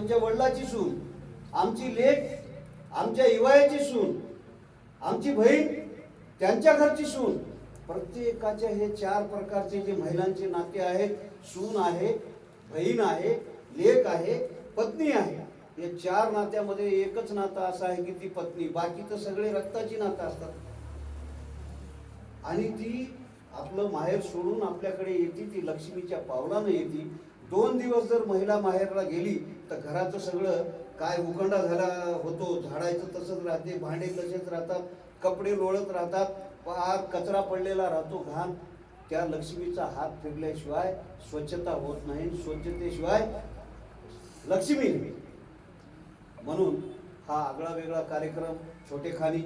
आमच्या वडिलाची सून आमची लेख आमच्या इवायाची सून आमची बहीण त्यांच्या घरची सून. प्रत्येकाच्या हे चार प्रकारचे जे महिलांचे नाते आहेत सून आहे बहीण आहे लेख आहे पत्नी आहे. या चार नात्यामध्ये एकच नातं असं आहे की ती पत्नी. बाकी तर सगळे रक्ताची नातं असतात. आणि ती आपलं माहेर सोडून आपल्याकडे येते ती लक्ष्मीच्या पावलानं येते. दोन दिवस जर महिला माहेरला गेली तर घराचं सगळं काय उखंडा झाला होतो झाडायचं तसंच राहते भांडे तसेच राहतात कपडे लोळत राहतात पार कचरा पडलेला राहतो घाण. त्या लक्ष्मीचा हात फिरल्याशिवाय स्वच्छता होत नाही. स्वच्छतेशिवाय लक्ष्मी म्हणून हा आगळा वेगळा कार्यक्रम छोटेखानी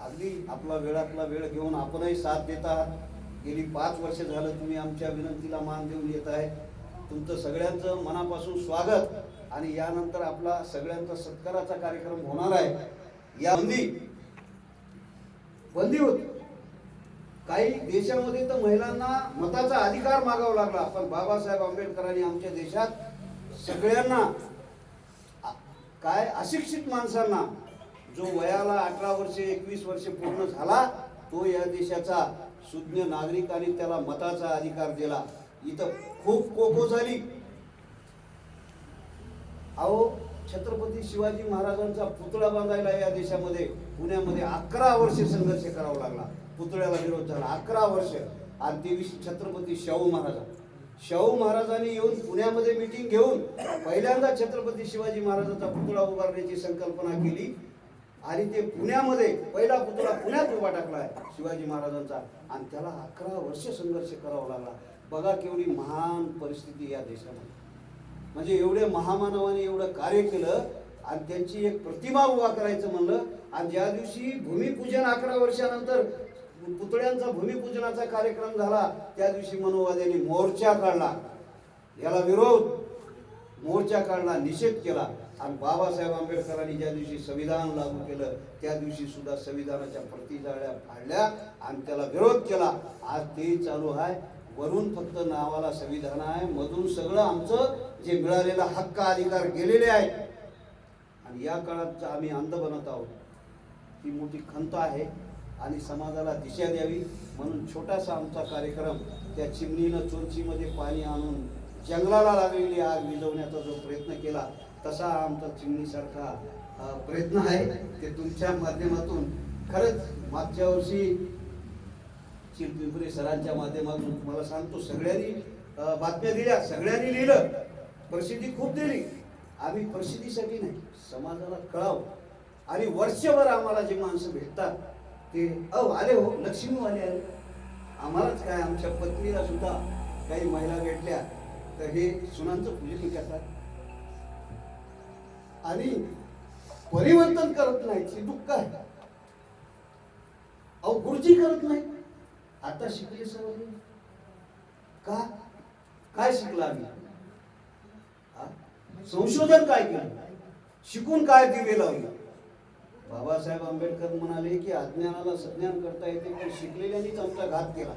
अगदी आपला वेळातला वेळ घेऊन आपणही साथ देत आहात. गेली पाच वर्ष झालं तुम्ही आमच्या विनंतीला मान देऊन येत आहे. तुमचं सगळ्यांचं मनापासून स्वागत आणि यानंतर आपला सगळ्यांचा सत्काराचा कार्यक्रम होणार आहे. या बंदी बंदी होती. काही देशामध्ये तर महिलांना मताचा अधिकार मागावा लागला पण बाबासाहेब आंबेडकरांनी आमच्या देशात सगळ्यांना काय अशिक्षित माणसांना जो वयाला अठरा वर्षे एकवीस वर्षे पूर्ण झाला तो या देशाचा सुज्ञ नागरिकांनी त्याला मताचा अधिकार दिला. इथं खूप कोको झाली. अहो छत्रपती शिवाजी महाराजांचा पुतळा बांधायला या देशामध्ये पुण्यामध्ये अकरा वर्ष संघर्ष करावा लागला. पुतळ्याला विरोध झाला. अकरा वर्ष. आणि तेवीस छत्रपती शाहू महाराज शाहू महाराजांनी येऊन पुण्यामध्ये मिटिंग घेऊन पहिल्यांदा छत्रपती शिवाजी महाराजांचा पुतळा उभारण्याची संकल्पना केली. आणि ते पुण्यामध्ये पहिला पुतळा पुण्यात उभा टाकला आहे शिवाजी महाराजांचा. आणि त्याला अकरा वर्ष संघर्ष करावा लागला. बघा केवढी महान परिस्थिती या देशामध्ये. म्हणजे एवढे महामानवाने एवढं कार्य केलं आणि त्यांची एक प्रतिमा उभा करायचं म्हणलं. आणि ज्या दिवशी भूमिपूजन अकरा वर्षानंतर पुतळ्यांचा भूमिपूजनाचा कार्यक्रम झाला त्या दिवशी मनोवाद्यांनी मोर्चा काढला. याला विरोध. मोर्चा काढला निषेध केला. आणि बाबासाहेब आंबेडकरांनी ज्या दिवशी संविधान लागू केलं त्या दिवशी सुद्धा संविधानाच्या प्रतिजाळ्या फाडल्या आणि त्याला विरोध केला. आज ते चालू आहे. वरून फक्त नावाला संविधान आहे. मधून सगळं आमचं जे मिळालेला हक्क अधिकार गेलेले आहेत. आणि या काळात आम्ही अंध बनत आहोत ही मोठी खंत आहे आणि समाजाला दिशा द्यावी म्हणून छोटासा आमचा कार्यक्रम त्या चिमणीनं चोरचीमध्ये पाणी आणून जंगलाला लागलेली आग विझवण्याचा जो प्रयत्न केला तसा आमचा चिमणीसारखा प्रयत्न आहे ते तुमच्या माध्यमातून खरंच मागच्या वर्षी चिरपिंपरी सरांच्या माध्यमातून तुम्हाला सांगतो सगळ्यांनी बातम्या दिल्या सगळ्यांनी लिहिलं प्रसिद्धी खूप दिली. आम्ही प्रसिद्धीसाठी नाही समाजाला कळावं. आणि वर्षभर आम्हाला जे माणसं भेटतात ते अहो आले हो लक्ष्मीवाले आले. आम्हालाच काय आमच्या पत्नीला सुद्धा काही महिला भेटल्या तर हे सुनांचं पूजन करतात. आणि परिवर्तन करत नाही दुःख आहे. अहो गुरुजी करत नाही. आता शिकले सर का? काय शिकला आम्ही? संशोधन काय केलं? शिकून काय दिवे लावले? बाबासाहेब आंबेडकर म्हणाले की अज्ञानाला सज्ञान करता येते पण शिकलेल्यांनीच आमचा घात केला.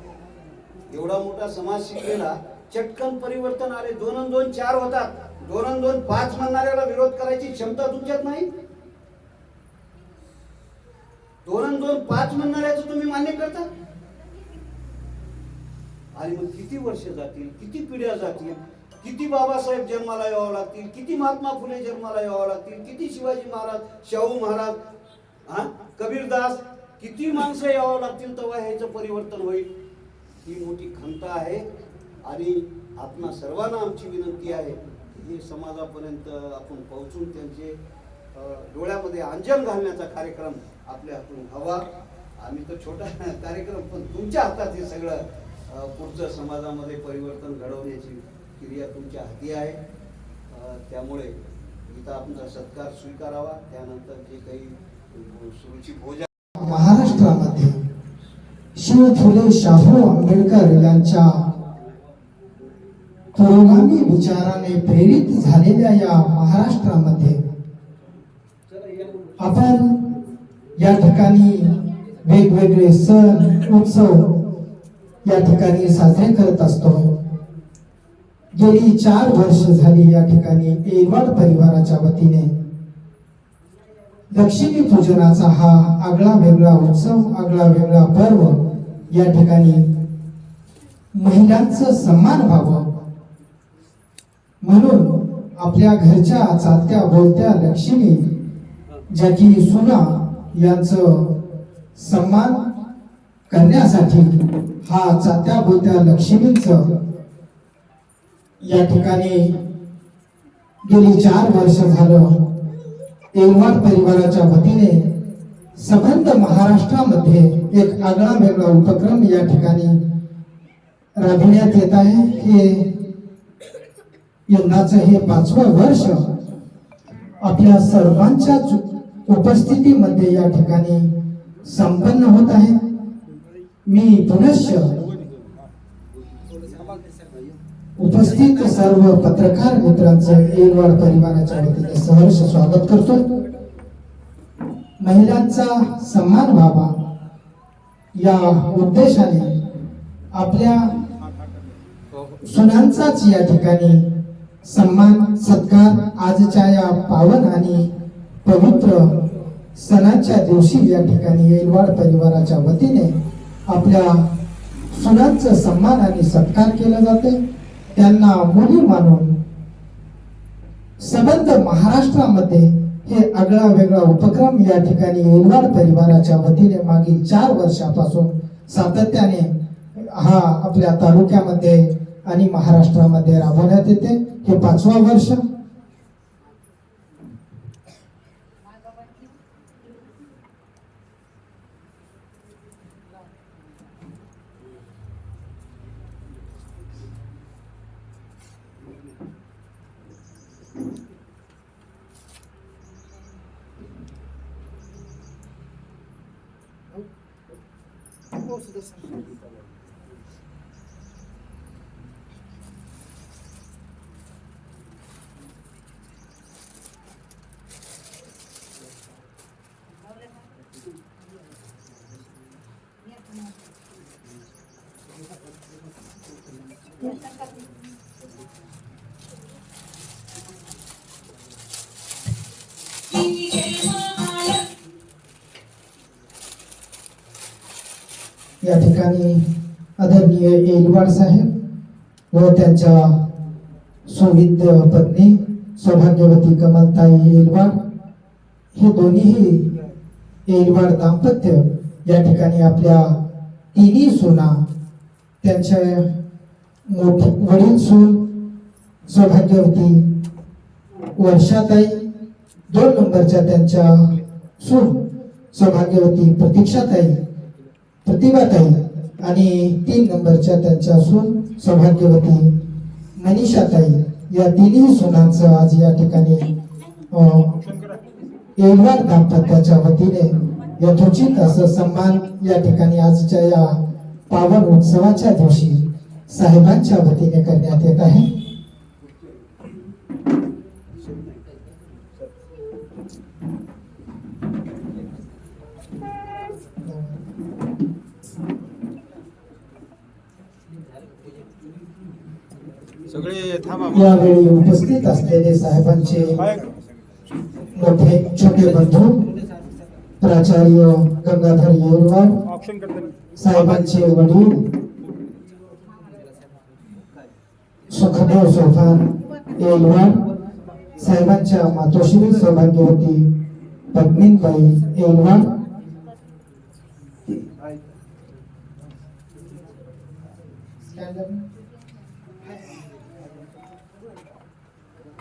एवढा मोठा समाज शिकलेला चटकन परिवर्तन आले दोन अन दोन चार होतात. दोन अन दोन पाच म्हणणाऱ्याला विरोध करायची क्षमता तुमच्यात नाही? दोन अन दोन पाच म्हणणाऱ्याचं तुम्ही मान्य करता? आणि मग किती वर्ष जातील किती पिढ्या जातील किती बाबासाहेब जन्माला यावं लागतील किती महात्मा फुले जन्माला यावं लागतील किती शिवाजी महाराज शाहू महाराज हा? कबीरदास किती माणसं यावं लागतील तेव्हा ह्याचं परिवर्तन होईल? ही मोठी खंत आहे आणि आपणा सर्वांना आमची विनंती आहे. हे समाजापर्यंत आपण पोहोचून त्यांचे डोळ्यामध्ये अंजन घालण्याचा कार्यक्रम आपल्या हातून हवा. आम्ही तर छोटा कार्यक्रम पण तुमच्या हातात हे सगळं पुढचं समाजामध्ये परिवर्तन घडवण्याची क्रिया तुमच्या हाती आहे. त्यामुळे इथं आपला सत्कार स्वीकारावा. त्यानंतर जे काही सुरुची भोजन महाराष्ट्रामध्ये शिव फुले शाहू आंबेडकर यांच्या पुरोगामी विचाराने प्रेरित झालेल्या या महाराष्ट्रामध्ये आपण या ठिकाणी वेगवेगळे सण उत्सव या ठिकाणी साजरे करत असतो. गेली चार वर्ष झाली या ठिकाणी एरवाड परिवाराच्या वतीने लक्ष्मी पूजनाचा हा आगळा वेगळा उत्सव आगळा वेगळा पर्व या ठिकाणी महिलांचं सन्मान व्हावं. म्हणून आपल्या घरच्या चालत्या बोलत्या लक्ष्मी ज्याची सुना यांचं सन्मान करण्यासाठी हा चालत्या बोलत्या लक्ष्मींचं या ठिकाणी गेली चार वर्ष झालं एरवाड परिवाराच्या वतीने संबंध महाराष्ट्रामध्ये एक आगळा वेगळा उपक्रम या ठिकाणी राबविण्यात येत आहे. हे यंदाचं हे पाचवं वर्ष आपल्या सर्वांच्या उपस्थितीमध्ये या ठिकाणी संपन्न होत आहे. मी पुनश्च उपस्थित सर्व पत्रकार मित्रांचं एरवाड परिवाराच्या वतीने सहर्ष स्वागत करतो. महिलांचा सन्मान व्हावा या उद्देशाने आपल्या सुनांचाच या ठिकाणी सन्मान सत्कार आजच्या या पावन आणि पवित्र सणाच्या दिवशी या ठिकाणी येलवाड परिवाराच्या वतीने आपल्या सुनांचं सन्मान आणि सत्कार केला जाते. त्यांना मुली मानून सबंध महाराष्ट्रामध्ये हे आगळा वेगळा उपक्रम या ठिकाणी येलवाड परिवाराच्या वतीने मागील चार वर्षापासून सातत्याने हा आपल्या तालुक्यामध्ये आणि महाराष्ट्रामध्ये राबवण्यात येते. हे पाचवा वर्ष. या ठिकाणी आदरणीय एलवाड साहेब व त्यांच्या सुविद्य पत्नी सौभाग्यवती कमलताई एलवाड हे दोन्हीही एलवाड दाम्पत्य या ठिकाणी आपल्या तिन्ही सुना त्यांच्या मोठी वडील सून सौभाग्यवती वर्षाताई दोन नंबरच्या त्यांच्या सून सौभाग्यवती प्रतीक्षाताई प्रतिभाताई आणि तीन नंबरच्या त्यांच्या सून सौभाग्यवती मनीषाताई या तिन्ही सुनांचं आज या ठिकाणी अं, दाम्पत्याच्या वतीने यथोचित असं सन्मान या ठिकाणी आजच्या या पावन उत्सवाच्या दिवशी साहेबांच्या वतीने करण्यात येत आहे. यावेळी उपस्थित असलेले साहेबांचे मोठे छोटे बंधू प्राचार्य गंगाधर येरवाड साहेबांचे वडील सुखदेव सोफान येलवाड साहेबांच्या मातोश्री सौभाग्यवती पत्नीबाई येलवाड Thank you.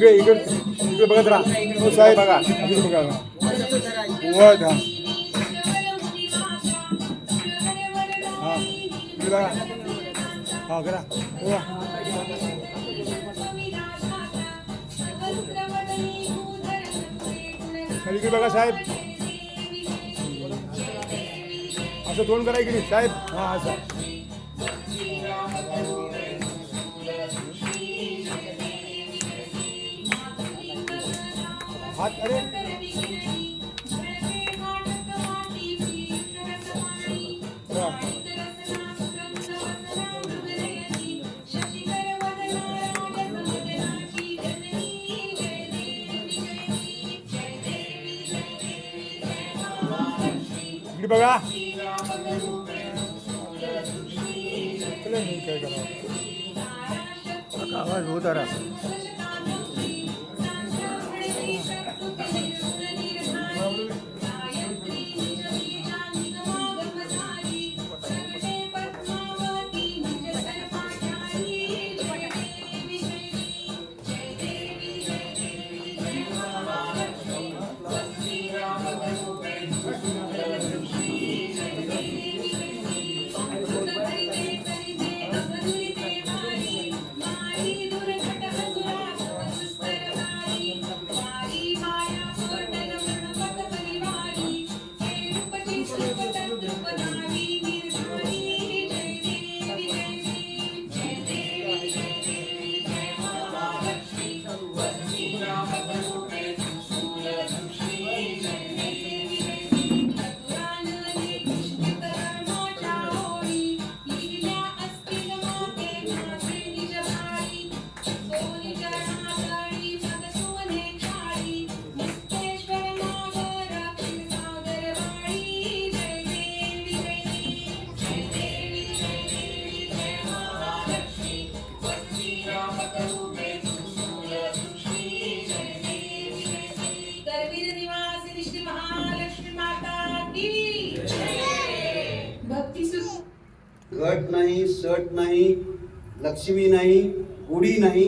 इकडे इकडे इकडे बघत राहा. हो साहेब बघा इकडे बघा. वर हा हा इकडे बघा. हा करा हो. इकडे बघा साहेब. असं दोन करा इकडे साहेब. हा हा साहेब अरे हा. इकडे बघा चला मी काय करावं आवाज होत राहा घट नाही सट नाही लक्ष्मी नाही उडी नाही.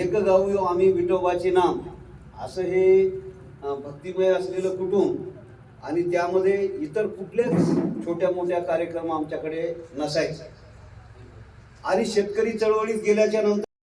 एक गाऊ आम्ही विठोबाचे नाम. असं हे भक्तिमय असलेलं कुटुंब. आणि त्यामध्ये इतर कुठलेच छोट्या मोठ्या कार्यक्रम आमच्याकडे नसायचे. आणि शेतकरी चळवळीत गेल्याच्यानंतर